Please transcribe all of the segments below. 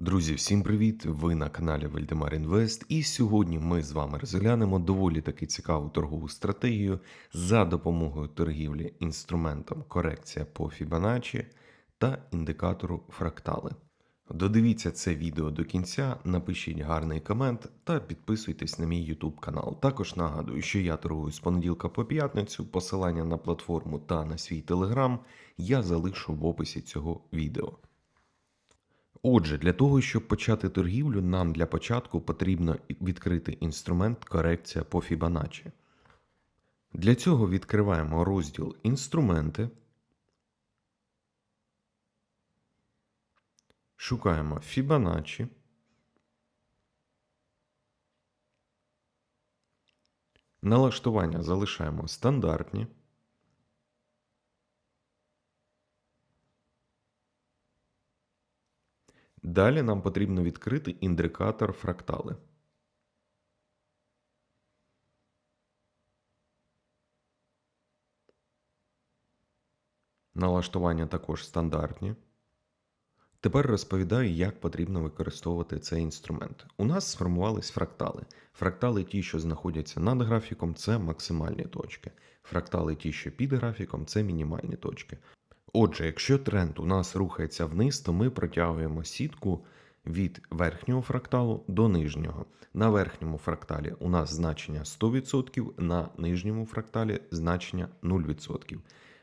Друзі, всім привіт! Ви на каналі Вальдемар Інвест, і сьогодні ми з вами розглянемо доволі таки цікаву торгову стратегію за допомогою торгівлі інструментом корекція по Fibonacci та індикатору фрактали. Додивіться це відео до кінця, напишіть гарний комент та підписуйтесь на мій YouTube канал. Також нагадую, що я торгую з понеділка по п'ятницю. Посилання на платформу та на свій телеграм я залишу в описі цього відео. Отже, для того, щоб почати торгівлю, нам для початку потрібно відкрити інструмент корекція по Fibonacci. Для цього відкриваємо розділ Інструменти. Шукаємо Fibonacci. Налаштування залишаємо стандартні. Далі нам потрібно відкрити індикатор фрактали. Налаштування також стандартні. Тепер розповідаю, як потрібно використовувати цей інструмент. У нас сформувались фрактали. Фрактали ті, що знаходяться над графіком, це максимальні точки. Фрактали ті, що під графіком, це мінімальні точки. Отже, якщо тренд у нас рухається вниз, то ми протягуємо сітку від верхнього фракталу до нижнього. На верхньому фракталі у нас значення 100%, на нижньому фракталі значення 0%.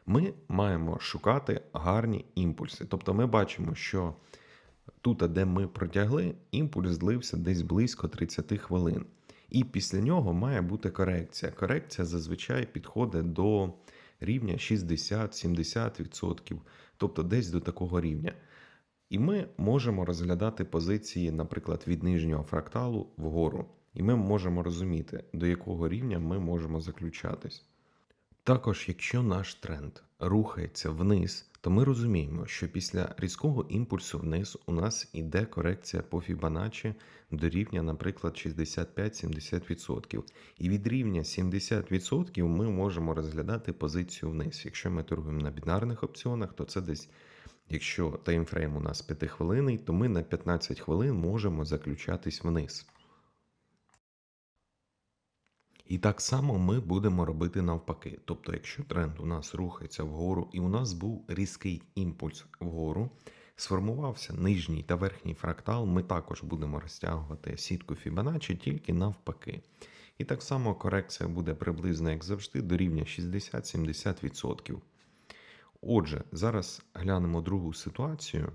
Ми маємо шукати гарні імпульси. Тобто ми бачимо, що тут, де ми протягли, імпульс злився десь близько 30 хвилин. І після нього має бути корекція. Корекція зазвичай підходить до рівня 60-70%, тобто десь до такого рівня. І ми можемо розглядати позиції, наприклад, від нижнього фракталу вгору. І ми можемо розуміти, до якого рівня ми можемо заключатись. Також, якщо наш тренд рухається вниз, то ми розуміємо, що після різкого імпульсу вниз у нас іде корекція по Fibonacci до рівня, наприклад, 65-70%. І від рівня 70% ми можемо розглядати позицію вниз. Якщо ми торгуємо на бінарних опціонах, то це десь, якщо таймфрейм у нас 5 хвилин, то ми на 15 хвилин можемо заключатись вниз. І так само ми будемо робити навпаки. Тобто, якщо тренд у нас рухається вгору, і у нас був різкий імпульс вгору, сформувався нижній та верхній фрактал, ми також будемо розтягувати сітку Fibonacci тільки навпаки. І так само корекція буде приблизно, як завжди, до рівня 60-70%. Отже, зараз глянемо другу ситуацію.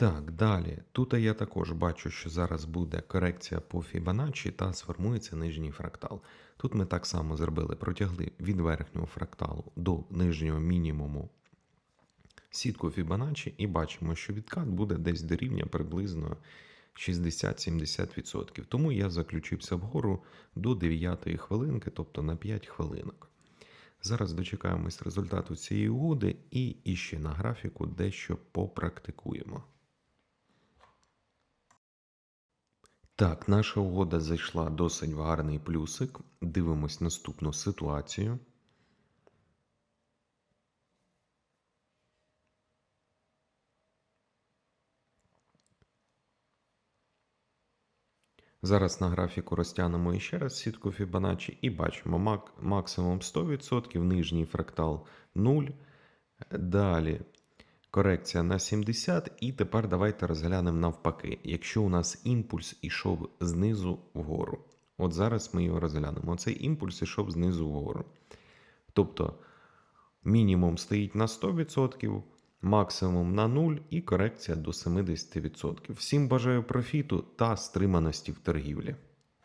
Так, далі. Тут я також бачу, що зараз буде корекція по Fibonacci та сформується нижній фрактал. Тут ми так само зробили, протягли від верхнього фракталу до нижнього мінімуму сітку Fibonacci і бачимо, що відкат буде десь до рівня приблизно 60-70%. Тому я заключився вгору до 9 хвилинки, тобто на 5 хвилинок. Зараз дочекаємось результату цієї угоди і іще на графіку дещо попрактикуємо. Так, наша угода зайшла досить в гарний плюсик. Дивимось наступну ситуацію. Зараз на графіку розтягнемо іще раз сітку Fibonacci і бачимо мак максимум 100%, нижній фрактал 0. Далі корекція на 70. І тепер давайте розглянемо навпаки. Якщо у нас імпульс ішов знизу вгору. От зараз ми його розглянемо. Цей імпульс ішов знизу вгору. Тобто мінімум стоїть на 100%, максимум на 0 і корекція до 70%. Всім бажаю профіту та стриманості в торгівлі.